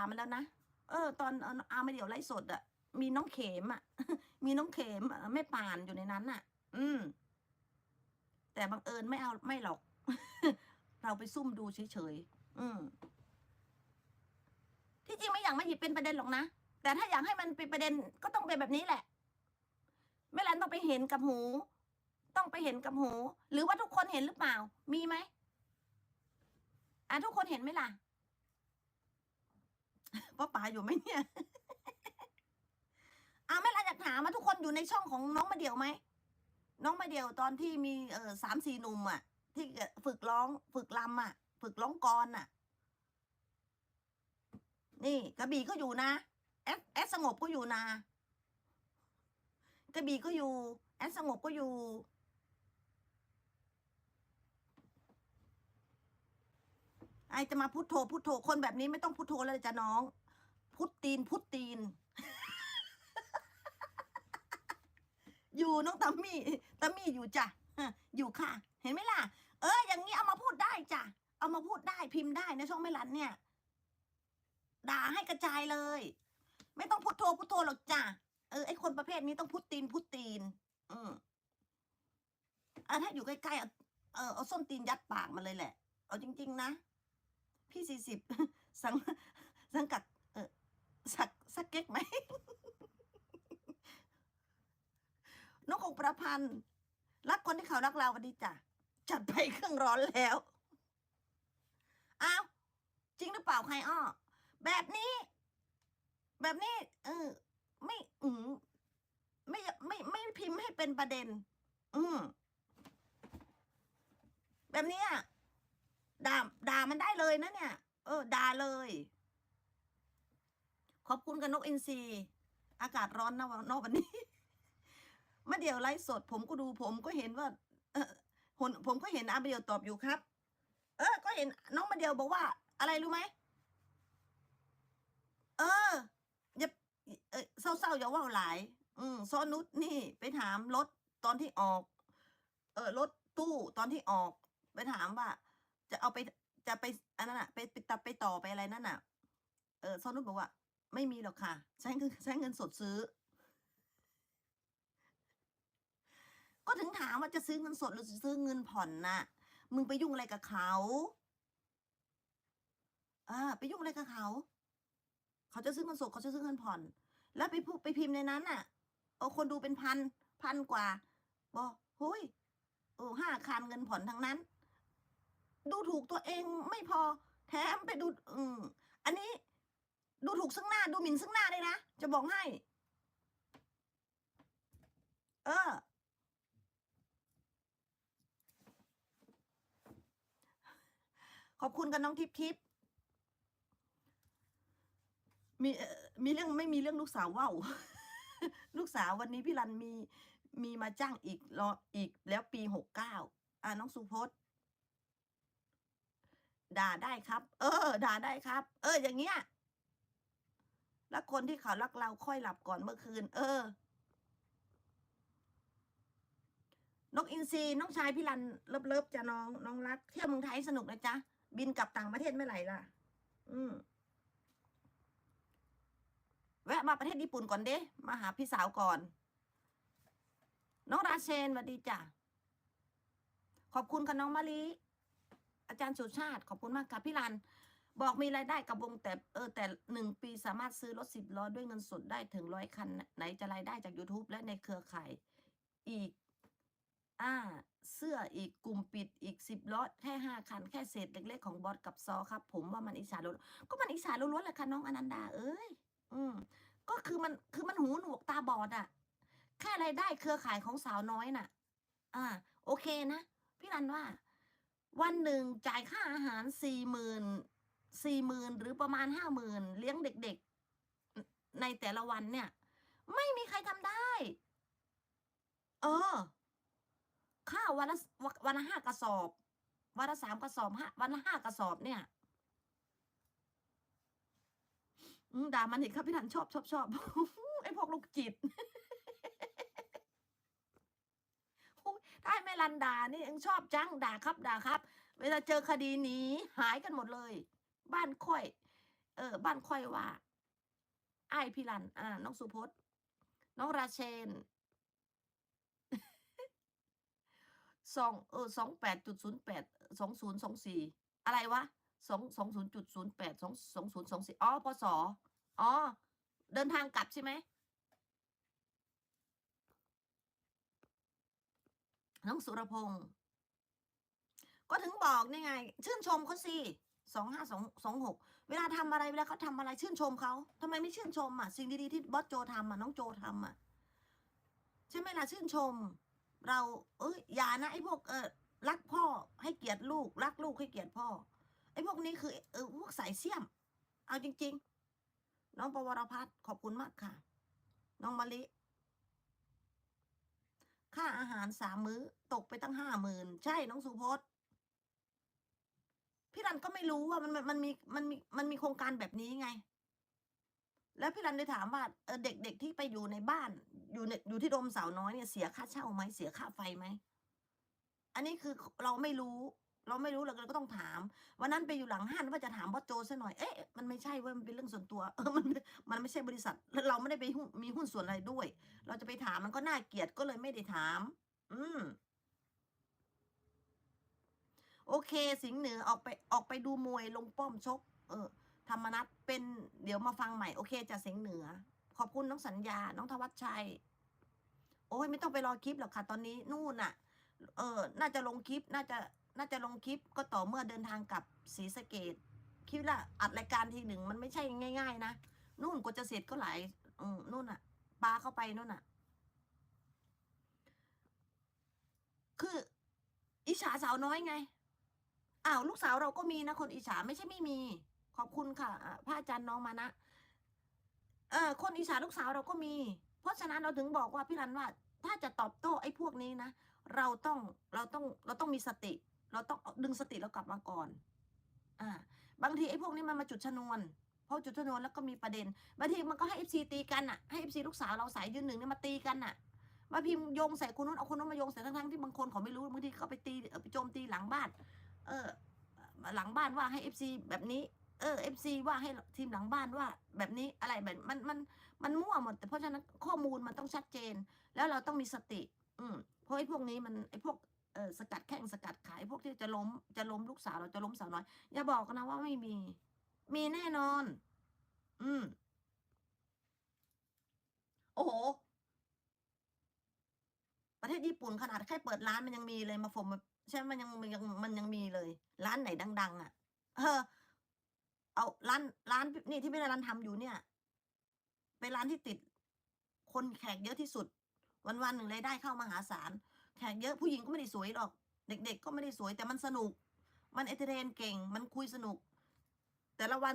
ามาแล้วนะ เออ ตอนเอามาเดี๋ยวไลฟ์สดอะมีน้องเข็มอะมีน้องเข็มะไม่ป่านอยู่ในนั้นอะอืม แต่บังเอิญไม่เอาไม่หรอก เราไปซุ่มดูเฉยๆอืม ที่จริงไม่อยากม่หยิบเป็นประเด็นหรอกนะ แต่ถ้าอยากให้มันเป็นประเด็นก็ต้องเป็นแบบนี้แหละไม่รันต้องไปเห็นกับหู ต้องไปเห็นกับหู หรือว่าทุกคนเห็นหรือเปล่า มีไหมอะทุกคนเห็นไหมล่ะ ป้าป๋าอยู่ไหมเนี่ยอะแม่รันอยากถามว่าทุกคนอยู่ในช่องของน้องมาเดี่ยวไหมน้องมาเดี่ยวตอนที่มีเออสามสี่หนุ่มอะ ที่ฝึกร้อง ฝึกลำอะ ฝึกร้องกรอะ นี่กระบี่ก็อยู่นะแอดแอดสงบก็อยู่นะกระบี่ก็อยู่ แอดสงบก็อยู่ไอจะมาพุทโธพุทโธคนแบบนี้ไม่ต้องพุทโธแล้วจ้ะน้อง พุทตีนพุทตีน อยู่น้องตัมมี่ตัมมี่อยู่จ้ะอยู่ค่ะ เห็นไหมล่ะ เออ อย่างนี้เอามาพูดได้จ้ะเอามาพูดได้พิมพ์ได้ในช่องไม่รันเนี่ย ด่าให้กระจายเลย ไม่ต้องพุทโธพุทโธหรอกจ้ะเออไอคนประเภทนี้ต้องพุทตีนพุทตีน อืมอะถ้าอยู่ใกล้ๆเอาเออเอาส้นตีนยัดปากมันเลยแหละ เอาจริง ๆ นะพี่สี่สิบสังสังกัด สักสักเก๊กไหมนกองประพันธ์ รักคนที่เขารักเราวันนี้จ้ะจัดไปเครื่องร้อนแล้วอ้าวจริงหรือเปล่าใครอ้อแบบนี้ แบบนี้ เออ ไม่อืมไม่ไม่ไม่พิมพ์ให้เป็นประเด็น อืมแบบนี้ยด่าด่ามันได้เลยนะเนี่ย เออด่าเลย ขอบคุณกับนกอินทรีอากาศร้อนนะวันนอกวันนี้มาเดี๋ยวไลฟ์สด ผมก็ดูผมก็เห็นว่า เออผมผมก็เห็นอาเดียวตอบอยู่ครับ เออ ก็เห็นน้องมาเดียวบอกว่า อะไรรู้ไหมเอออย่าเออเศร้าๆอย่าว่าหลาย อืมซ้อนนุชนี่ ไปถามรถตอนที่ออก เออรถตู้ตอนที่ออก ไปถามว่า จะเอาไปจะไปอันนั้นอะไปไปตัดไปต่อไปอะไรนั่นอะเออซ้อนนุชบอกว่า ไม่มีหรอกค่ะ ใช้เงินใช้เงินสดซื้อ ก็ถึงถามว่าจะซื้อเงินสดหรือซื้อเงินผ่อนน่ะ มึงไปยุ่งอะไรกับเขาอ่าไปยุ่งอะไรกับเขา เขาจะซื้อเงินสดเขาจะซื้อเงินผ่อน แล้วไปพูดไปพิมพ์ในนั้นน่ะโอ้คนดูเป็นพันพันกว่าบอกเฮ้ยโอ้ห้าคันเงินผ่อนทั้งนั้น ดูถูกตัวเองไม่พอแถมไปดู อืมอันนี้ ดูถูกซึ่งหน้า ดูหมิ่นซึ่งหน้าเลยนะ จะบอกให้ เออ ขอบคุณกันน้องทิพย์ทิพย์มีมีเรื่องไม่มีเรื่องลูกสาวว่าวลูกสาววันนี้พี่รันมีมีมาจ้างอีกรออีกแล้วปีหกเก้าอ่าน้องสุพจน์ด่าได้ครับ เออ ด่าได้ครับ เออ อย่างเงี้ย แล้วคนที่เขารักเราค่อยหลับก่อนเมื่อคืน เออ นกอินทรีน้องชายพี่รันเลิฟเลิฟจะน้องน้องรัก เที่ยวเมืองไทยสนุกนะจ๊ะ บินกลับต่างประเทศเมื่อไหร่ล่ะ อืมแวะมาประเทศญี่ปุ่นก่อนเด้มาหาพี่สาวก่อน น้องราเชนสวัสดีจ้ะขอบคุณค่ะน้องมะลิอาจารย์สุชาติ ขอบคุณมากค่ะพี่รัน บอกมีรายได้กับวงแต่เออแต่หนึ่งปีสามารถซื้อรถสิบล้อด้วยเงินสดได้ถึงร้อยคัน ไหนจะรายได้จาก YouTube และในเครือข่ายอีก อ่า เสื้ออีกกลุ่มปิดอีกสิบล้อแค่ห้าคัน แค่เศษเล็กๆของบอสกับซอครับ ผมว่ามันอิจฉาล้วนก็มันอิจฉาล้วนแหละค่ะน้องอนันดา เอ้ย อืม ก็คือมันคือมันหูหนวกตาบอดอะแค่รายได้เครือข่ายของสาวน้อยน่ะ อ่า โอเคนะ พี่รันว่า วันหนึ่งจ่ายค่าอาหารสี่หมื่น สี่หมื่นหรือประมาณห้าหมื่นเลี้ยงเด็กๆ ในแต่ละวันเนี่ย ไม่มีใครทำได้ เออข้าววันละวันละห้ากระสอบ วันละสามกระสอบห้าวันละห้ากระสอบเนี่ยด่ามันอีกครับพี่ทันชอบชอบชอบไอ้พวกลูกจิตถ้าแม่รันด่านี่ยังชอบจังด่าครับด่าครับ เวลาเจอคดีหนี้หายกันหมดเลย บ้านค่อย เออ บ้านค่อยว่าไอพี่รัน อ่า น้องสุพจน์ น้องราเชนสองเออสองแปดจุดศูนย์แปดสองศูนย์สองสี่อะไรวะสองสองศูนย์จุดศูนย์แปดสองสองศูนย์สองสี่อ๋อพศอ๋อ เดินทางกลับใช่ไหมน้องสุรพงศ์ก็ถึงบอกนี่ไง ชื่นชมเขาสิ สองห้าสองสองหกเวลาทำอะไรเวลาเขาทำอะไรชื่นชมเขาทำไมไม่ชื่นชมอะสิ่งดีๆที่บอสโจทำอะน้องโจทำอะใช่ไหมล่ะชื่นชม เรา เอ้ยอย่านะไอ้พวกเออรักพ่อให้เกียรติลูก รักลูกให้เกียรติพ่อไอ้พวกนี้คือเออพวกสายเสี่ยม เอาจริง ๆ น้องปวรพัฒน์ขอบคุณมากค่ะ น้องมะลิค่าอาหารสามมื้อตกไปตั้งห้าหมื่นใช่น้องสุพจน์ รันก็ไม่รู้ว่ามันมันมันมีมันมีมันมีโครงการแบบนี้ไง แล้วพี่รันได้ถามว่าเออเด็กๆที่ไปอยู่ในบ้าน อยู่ในอยู่ที่โดมสาวน้อยเนี่ยเสียค่าเช่าไหมเสียค่าไฟไหมอันนี้คือเราไม่รู้ เราไม่รู้เราก็ต้องถามวันนั้นไปอยู่หลังห้านว่าจะถามบอสโจซะหน่อยเอ๊ะมันไม่ใช่เว้ยมันเป็นเรื่องส่วนตัวเออมันมันไม่ใช่บริษัทแล้วเราไม่ได้ไปมีหุ้นส่วนอะไรด้วย เราจะไปถามมันก็น่าเกลียดก็เลยไม่ได้ถาม อืม โอเค สิงห์เหนือออกไปออกไปดูมวยลงป้อมชก เออ ธรรมนัตเป็นเดี๋ยวมาฟังใหม่โอเคจะสิงห์เหนือ ขอบคุณน้องสัญญา น้องธวัชชัย โอ้ยไม่ต้องไปรอคลิปหรอกค่ะ ตอนนี้นู่นน่ะ เออ น่าจะลงคลิปน่าจะน่าจะลงคลิปก็ต่อเมื่อเดินทางกลับศรีสะเกดคลิปละอัดรายการทีหนึ่งมันไม่ใช่ง่าย ๆ นะนู่นกว่าจะเสร็จก็หลายอืมนู่นน่ะปลาเข้าไปนู่นน่ะ คืออิจฉาสาวน้อยไง อ้าวลูกสาวเราก็มีนะคนอิจฉาไม่ใช่ไม่มี ขอบคุณค่ะพระอาจารย์น้องมานะเออคนอิจฉาลูกสาวเราก็มี เพราะฉะนั้นเราถึงบอกว่าพี่รันว่า ถ้าจะตอบโต้ไอ้พวกนี้นะเราต้องเราต้องเราต้องมีสติ เราต้องดึงสติเรากลับมาก่อน อ่า บางทีไอ้พวกนี้มันมาจุดชนวนพอจุดชนวนแล้วก็มีประเด็นบางทีมันก็ให้เอฟซีตีกันอะให้เอฟซีลูกสาวเราสายยืนหนึ่งเนี่ยมาตีกันอะมาพิมพ์โยงใส่คนนู้นเอาคนนู้นมาโยงใส่ทั้งๆที่บางคนเขาไม่รู้บางทีเขาไปตีไปโจมตีหลังบ้าน เออ หลังบ้านว่าให้เอฟซีแบบนี้ เออเอฟซีว่าให้ทีมหลังบ้านว่า แบบนี้อะไรแบบมันมันมันมั่วหมดแต่เพราะฉะนั้นข้อมูลมันต้องชัดเจน แล้วเราต้องมีสติ อืมเพราะไอ้พวกนี้มันไอ้พวกเออสกัดแข้งสกัดขายพวกที่จะล้มจะล้มลูกสาวเราจะล้มสาวน้อย อย่าบอกนะว่าไม่มี มีแน่นอน อืม โอ้โห ประเทศญี่ปุ่นขนาดแค่เปิดร้านมันยังมีเลยมาผม ใช่มันยังมันยังมันยังมีเลย ร้านไหนดัง ๆ อะ เออ เอาร้านร้านนี่ที่พี่รันทำอยู่เนี่ยเป็นร้านที่ติด คนแขกเยอะที่สุด วันวันๆหนึ่งรายได้เข้ามหาศาลแขกเยอะผู้หญิงก็ไม่ได้สวยหรอก เด็ก ๆ ก็ไม่ได้สวยแต่มันสนุก มันเอเทเรนเก่ง มันคุยสนุก แต่ละวัน